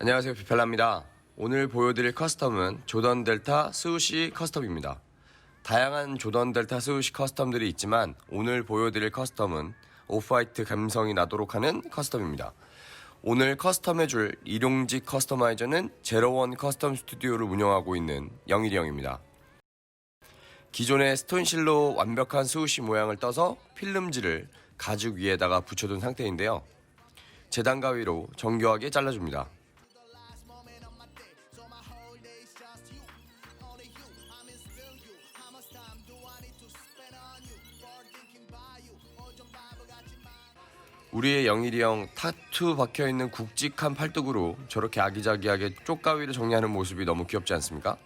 안녕하세요 비펠라입니다. 오늘 보여드릴 커스텀은 조던 델타 스우시 커스텀입니다. 다양한 조던 델타 스우시 커스텀들이 있지만 오늘 보여드릴 커스텀은 오프화이트 감성이 나도록 하는 커스텀입니다. 오늘 커스텀해줄 일용직 커스터마이저는 제로원 커스텀 스튜디오를 운영하고 있는 영일이 형입니다. 기존의 스톤실로 완벽한 스우시 모양을 떠서 필름지를 가죽 위에다가 붙여둔 상태인데요. 재단 가 위로 정교하게 잘라줍니다. 우리의 영일이 형 타투 박혀 있는 굵직한 팔뚝으로 저렇게 아기자기하게 쪽가위를 정리하는 모습이 너무 귀엽지 않습니까?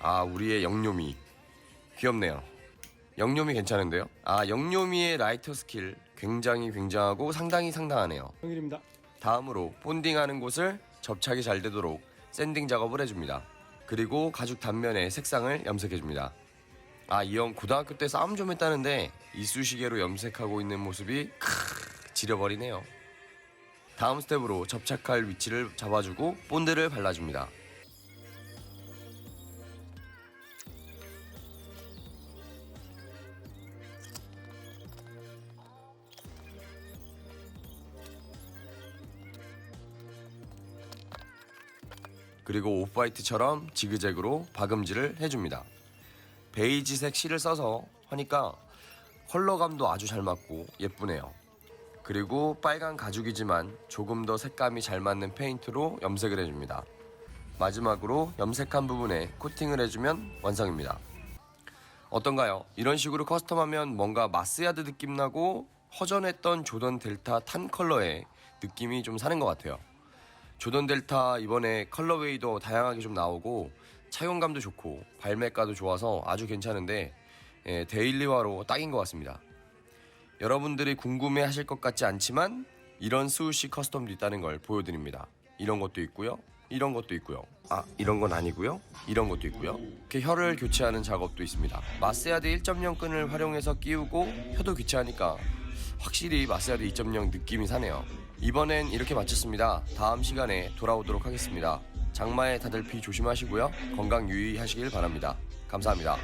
아, 우리의 영요미. 귀엽네요. 영요미 괜찮은데요? 아, 영요미의 라이터 스킬 굉장히 굉장하고 상당히 상당하네요. 영일입니다. 다음으로 본딩하는 곳을 접착이 잘 되도록 샌딩 작업을 해줍니다. 그리고 가죽 단면에 색상을 염색해줍니다. 아, 이 형 고등학교 때 싸움 좀 했다는데 이쑤시개로 염색하고 있는 모습이 크, 지려버리네요. 다음 스텝으로 접착할 위치를 잡아주고 본드를 발라줍니다. 그리고 오프화이트처럼 지그재그로 박음질을 해줍니다. 베이지색 실을 써서 하니까 컬러감도 아주 잘 맞고 예쁘네요. 그리고 빨간 가죽이지만 조금 더 색감이 잘 맞는 페인트로 염색을 해줍니다. 마지막으로 염색한 부분에 코팅을 해주면 완성입니다. 어떤가요? 이런 식으로 커스텀하면 뭔가 마스야드 느낌 나고 허전했던 조던 델타 탄 컬러의 느낌이 좀 사는 것 같아요. 조던 델타 이번에 컬러웨이도 다양하게 좀 나오고 착용감도 좋고 발매가도 좋아서 아주 괜찮은데 예, 데일리화로 딱인 것 같습니다. 여러분들이 궁금해 하실 것 같지 않지만 이런 스우시 커스텀도 있다는 걸 보여드립니다. 이런 것도 있고요. 이런 것도 있고요. 아, 이런 건 아니고요. 이런 것도 있고요. 이렇게 혀를 교체하는 작업도 있습니다. 마스야드 1.0 끈을 활용해서 끼우고 혀도 교체하니까 확실히 마스야드 2.0 느낌이 사네요. 이번엔 이렇게 마쳤습니다. 다음 시간에 돌아오도록 하겠습니다. 장마에 다들 비 조심하시고요. 건강 유의하시길 바랍니다. 감사합니다.